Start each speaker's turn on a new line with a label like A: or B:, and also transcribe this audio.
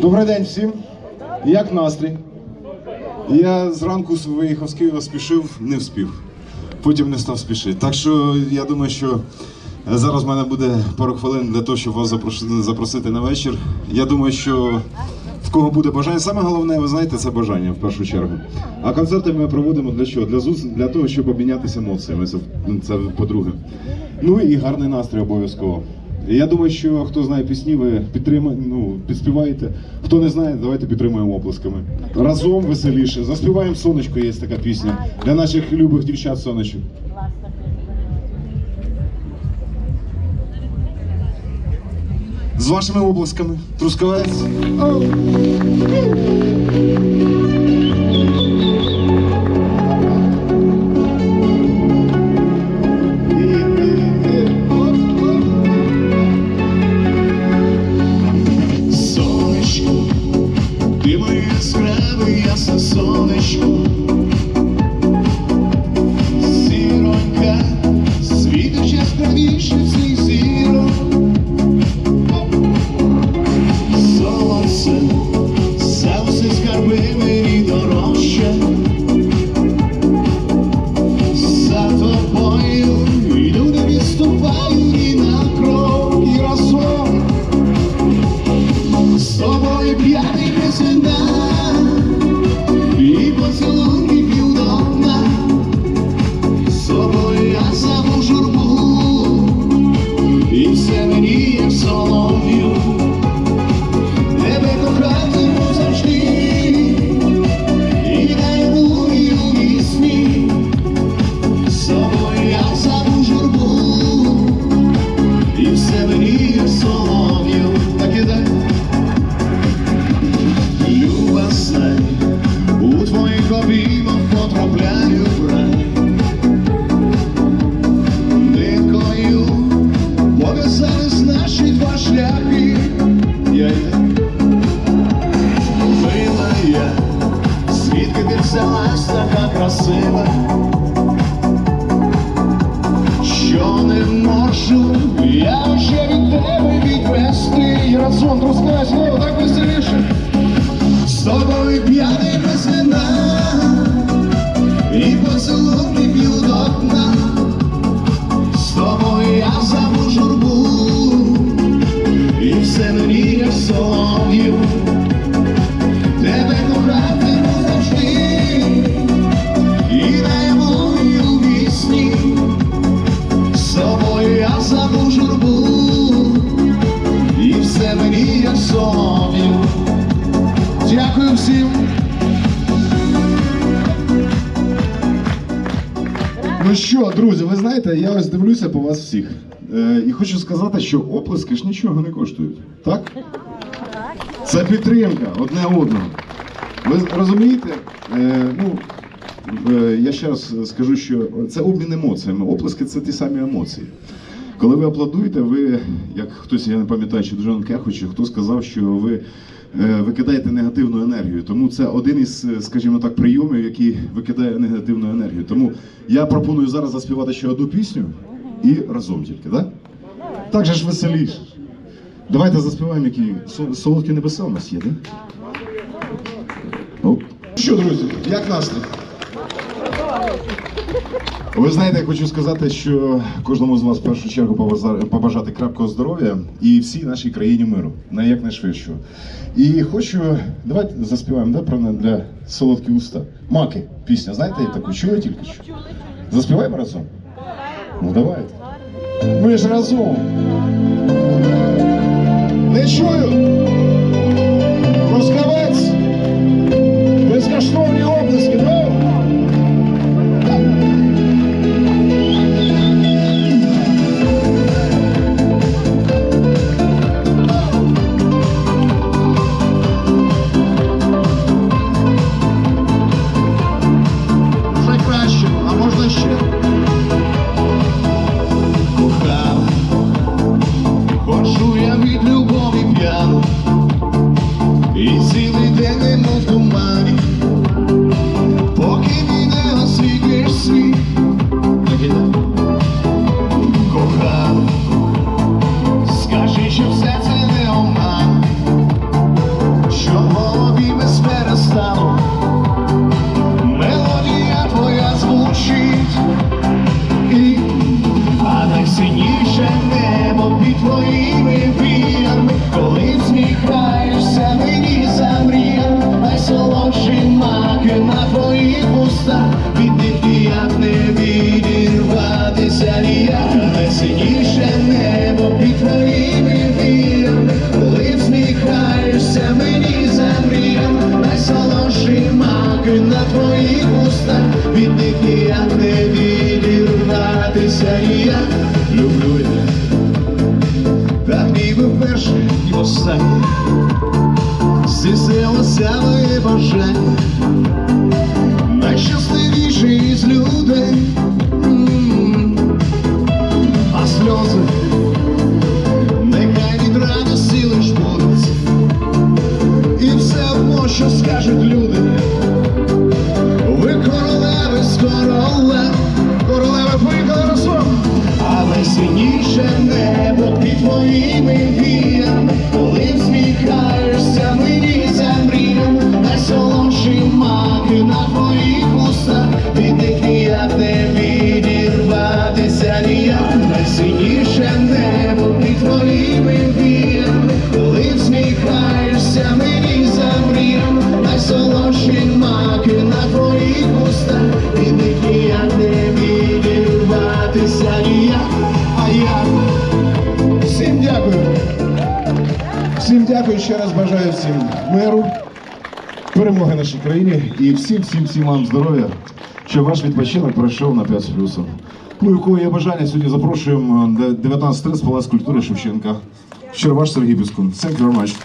A: Добрий день всім. Як настрій? Я зранку виїхав з Києва, спішив, не вспів. Потім не став спішити. Так що я думаю, що зараз в мене буде пару хвилин для того, щоб вас запросити на вечір. Я думаю, що в кого буде бажання, саме головне, ви знаєте, це бажання в першу чергу. А концерти ми проводимо для чого? Для, зус... для того, щоб обмінятися емоціями. Це, це по-друге. Ну і гарний настрій обов'язково. Я думаю, що хто знає пісні, ви підтримаєте, ну, підспіваєте. Хто не знає, давайте підтримуємо оплесками. Разом веселіше. Заспіваємо сонечко, є така пісня. Для наших любих дівчат сонечок. З вашими обласками. Трускавець.
B: І разом русское слово так быстрее, с тобой пьяный без вина поцелуй, не пью до дна С тобой я забув журбу и все мені як солов'ю
A: що, друзі, ви знаєте, я ось дивлюся по вас всіх. Е, і хочу сказати, що оплески ж нічого не коштують. Так? Це підтримка одне одного. Ви розумієте? Е, ну, е, я ще раз скажу, що це обмін емоціями. Оплески це ті самі емоції. Коли ви аплодуєте, ви, як хтось, я не пам'ятаю, чи Джон Кехо, чи хто сказав, що ви е, викидаєте негативну енергію. Тому це один із, е, скажімо так, прийомів, який викидає негативну енергію. Тому я пропоную зараз заспівати ще одну пісню і разом тільки, так? Так же ж веселіше. Давайте заспіваємо, які Со- солодкі небеса у нас є, так? Що, друзі, як настрій? Ви знаєте, я хочу сказати, що кожному з вас в першу чергу побажати крепкого здоров'я і всій нашій країні миру, на якнайшвидшого. І хочу, давайте заспіваємо да, про для солодкі уста. Маки, пісня, знаєте, я таку чули тільки що? Заспіваємо разом? Ну давайте. Ми ж разом. Не чую. Роскавець.
B: на твоїх устах, від них ніяк не відірватися. І я люблю я так ніби вперше і останнє, здійснилося моє бажання. Дякую,
A: ще раз бажаю всім миру, перемоги нашій країні і всім, всім, всім вам здоров'я, щоб ваш відпочинок пройшов на 5 з плюсом. Ну і є бажання, сьогодні запрошуємо на 19 Палац культури Шевченка. Щерваш ваш Сергій Піскун. Thank you very much.